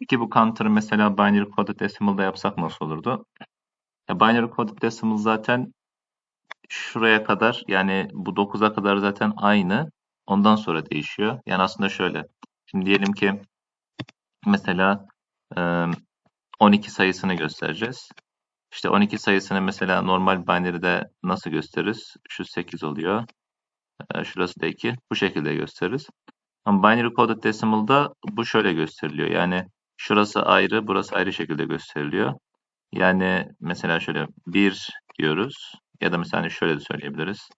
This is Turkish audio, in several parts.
Peki bu counter'ı mesela binary coded decimal'da yapsak nasıl olurdu? Ya binary coded decimal zaten şuraya kadar yani bu 9'a kadar zaten aynı. Ondan sonra değişiyor. Yani aslında şöyle. Şimdi diyelim ki mesela e, 12 sayısını göstereceğiz. İşte 12 sayısını mesela normal binary'de nasıl gösteririz? Şu 8 oluyor. Şurası da 2. Bu şekilde gösteririz. Ama binary coded decimal'da bu şöyle gösteriliyor. Yani şurası ayrı, burası ayrı şekilde gösteriliyor. Yani mesela şöyle 1 diyoruz. Ya da mesela hani şöyle de söyleyebiliriz.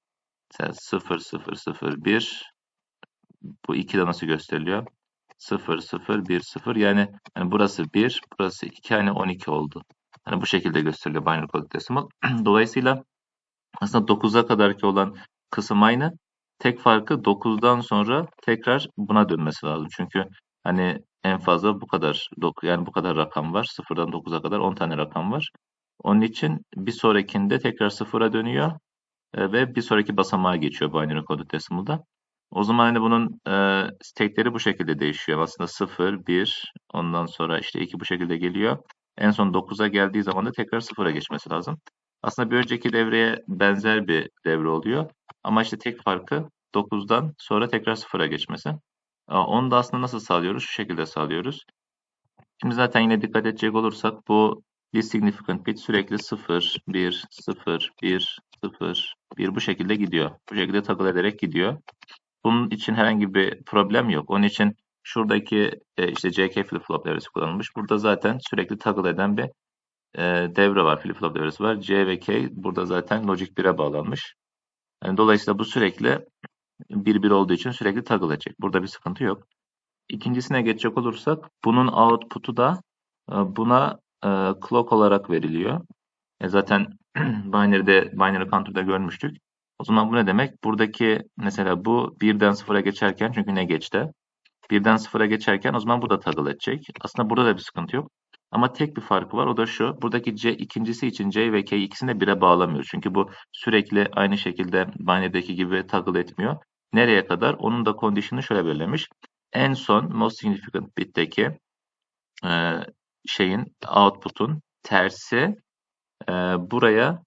Mesela 0, 0, 0, 1. Bu 2 de nasıl gösteriliyor? 0, 0, 1, 0. Yani hani burası 1, burası 2, hani 12 oldu. Hani bu şekilde gösteriliyor binary coded decimal. Dolayısıyla aslında 9'a kadarki olan kısım aynı. Tek farkı 9'dan sonra tekrar buna dönmesi lazım. Çünkü hani en fazla bu kadar yani bu kadar rakam var. 0'dan 9'a kadar 10 tane rakam var. Onun için bir sonrakinde tekrar 0'a dönüyor e, ve bir sonraki basamağa geçiyor binary coded decimal'da. O zaman hani bunun e, state'leri bu şekilde değişiyor. Aslında 0, 1, ondan sonra işte 2 bu şekilde geliyor. En son 9'a geldiği zaman da tekrar 0'a geçmesi lazım. Aslında bir önceki devreye benzer bir devre oluyor. Ama işte tek farkı 9'dan sonra tekrar 0'a geçmesi. Onu da aslında nasıl sağlıyoruz? Şu şekilde sağlıyoruz. Şimdi zaten yine dikkat edecek olursak bu least significant bit sürekli 0, 1, 0, 1, 0, 1 bu şekilde gidiyor. Bu şekilde takıl ederek gidiyor. Bunun için herhangi bir problem yok. Onun için şuradaki e, işte JK flip-flop devresi kullanılmış. Burada zaten sürekli takıl eden bir e, devre var, flip-flop devresi var. C ve K burada zaten logic 1'e bağlanmış. Yani dolayısıyla bu sürekli 1-1 olduğu için sürekli toggle. Burada bir sıkıntı yok. İkincisine geçecek olursak bunun output'u da e, buna e, clock olarak veriliyor. E zaten binary'de binary counter'da görmüştük. O zaman bu ne demek? Buradaki mesela bu birden sıfıra geçerken çünkü ne geçti? Birden sıfıra geçerken o zaman bu da toggle edecek. Aslında burada da bir sıkıntı yok. Ama tek bir farkı var. O da şu. Buradaki C ikincisi için C ve K ikisini de 1'e bağlamıyor. Çünkü bu sürekli aynı şekilde binary'deki gibi toggle etmiyor. Nereye kadar? Onun da condition'ı şöyle belirlemiş. En son most significant bit'teki e, şeyin output'un tersi e, buraya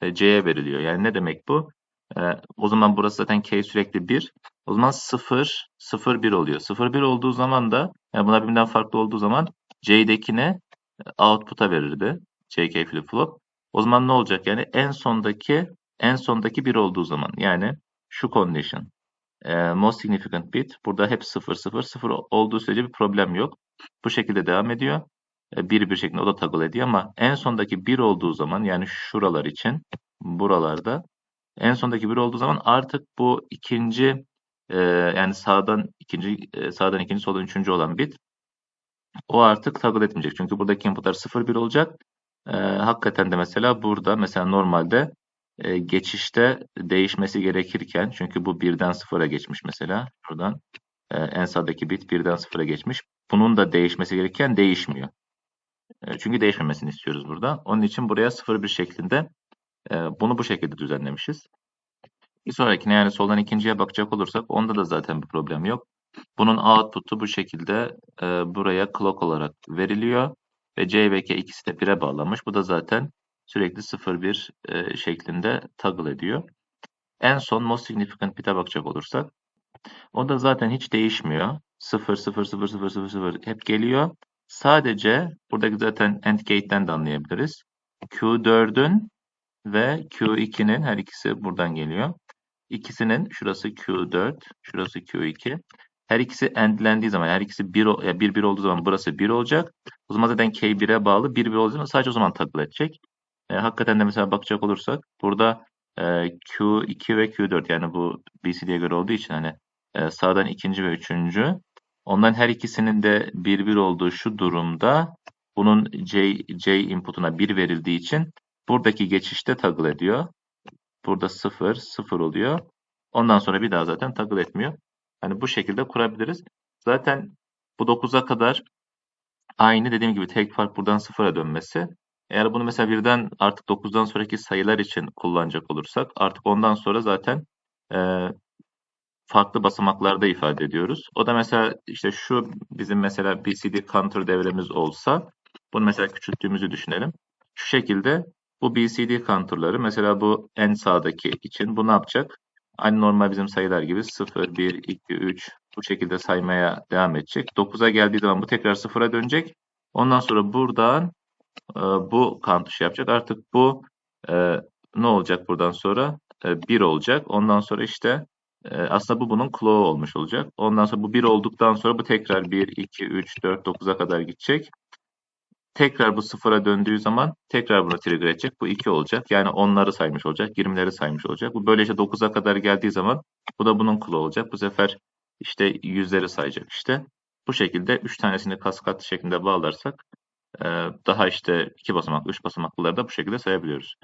e, C'ye veriliyor. Yani ne demek bu? E, o zaman burası zaten K sürekli 1. O zaman 0, 0, 1 oluyor. 0, 1 olduğu zaman da yani buna birbirinden farklı olduğu zaman C'dekine output'a verirdi. JK flip-flop. O zaman ne olacak? Yani en sondaki en sondaki 1 olduğu zaman yani şu condition e, most significant bit burada hep 0 0 0 olduğu sürece bir problem yok. Bu şekilde devam ediyor. E, bir bir şekilde o da toggle ediyor ama en sondaki 1 olduğu zaman yani şuralar için buralarda en sondaki 1 olduğu zaman artık bu ikinci e, yani sağdan ikinci e, sağdan ikinci soldan üçüncü olan bit o artık toggle etmeyecek. Çünkü buradaki inputlar 0 1 olacak. Hakikaten de mesela burada mesela normalde e, geçişte değişmesi gerekirken çünkü bu birden sıfıra geçmiş mesela buradan e, en sağdaki bit birden sıfıra geçmiş. Bunun da değişmesi gerekirken değişmiyor. E, çünkü değişmemesini istiyoruz burada. Onun için buraya sıfır bir şeklinde e, bunu bu şekilde düzenlemişiz. Bir sonrakine yani soldan ikinciye bakacak olursak onda da zaten bir problem yok. Bunun output'u bu şekilde buraya clock olarak veriliyor ve C ve K ikisi de 1'e bağlanmış. Bu da zaten sürekli 0-1 e, şeklinde toggle ediyor. En son most significant bit'e bakacak olursak o da zaten hiç değişmiyor. 0 0 0 0 0 0 hep geliyor. Sadece buradaki zaten AND gate'den de anlayabiliriz. Q4'ün ve Q2'nin her ikisi buradan geliyor. İkisinin şurası Q4, şurası Q2. Her ikisi endlendiği zaman, her ikisi 1 ya 1 1 olduğu zaman burası 1 olacak. O zaman zaten K1'e bağlı 1 1 olduğu zaman sadece o zaman toggle edecek. E, hakikaten de mesela bakacak olursak burada e, Q2 ve Q4 yani bu BCD'ye göre olduğu için hani e, sağdan ikinci ve üçüncü onların her ikisinin de 1 1 olduğu şu durumda bunun J, J inputuna 1 verildiği için buradaki geçişte toggle ediyor. Burada 0, 0 oluyor. Ondan sonra bir daha zaten toggle etmiyor. Hani bu şekilde kurabiliriz. Zaten bu 9'a kadar aynı dediğim gibi tek fark buradan 0'a dönmesi. Eğer bunu mesela birden artık 9'dan sonraki sayılar için kullanacak olursak artık ondan sonra zaten e, farklı basamaklarda ifade ediyoruz. O da mesela işte şu bizim mesela BCD counter devremiz olsa bunu mesela küçülttüğümüzü düşünelim. Şu şekilde bu BCD counter'ları mesela bu en sağdaki için bu ne yapacak? Aynı normal bizim sayılar gibi 0, 1, 2, 3 bu şekilde saymaya devam edecek. 9'a geldiği zaman bu tekrar 0'a dönecek. Ondan sonra buradan e, bu tuşu yapacak. Artık bu e, ne olacak buradan sonra? E, 1 olacak. Ondan sonra işte e, aslında bu bunun claw olmuş olacak. Ondan sonra bu 1 olduktan sonra bu tekrar 1, 2, 3, 4, 9'a kadar gidecek. Tekrar bu sıfıra döndüğü zaman tekrar bunu trigger edecek. Bu 2 olacak. Yani onları saymış olacak. 20'leri saymış olacak. Bu böylece 9'a kadar geldiği zaman bu da bunun kulu olacak. Bu sefer işte yüzleri sayacak işte. Bu şekilde 3 tanesini kaskat şeklinde bağlarsak daha işte 2 basamaklı, 3 basamaklıları da bu şekilde sayabiliyoruz.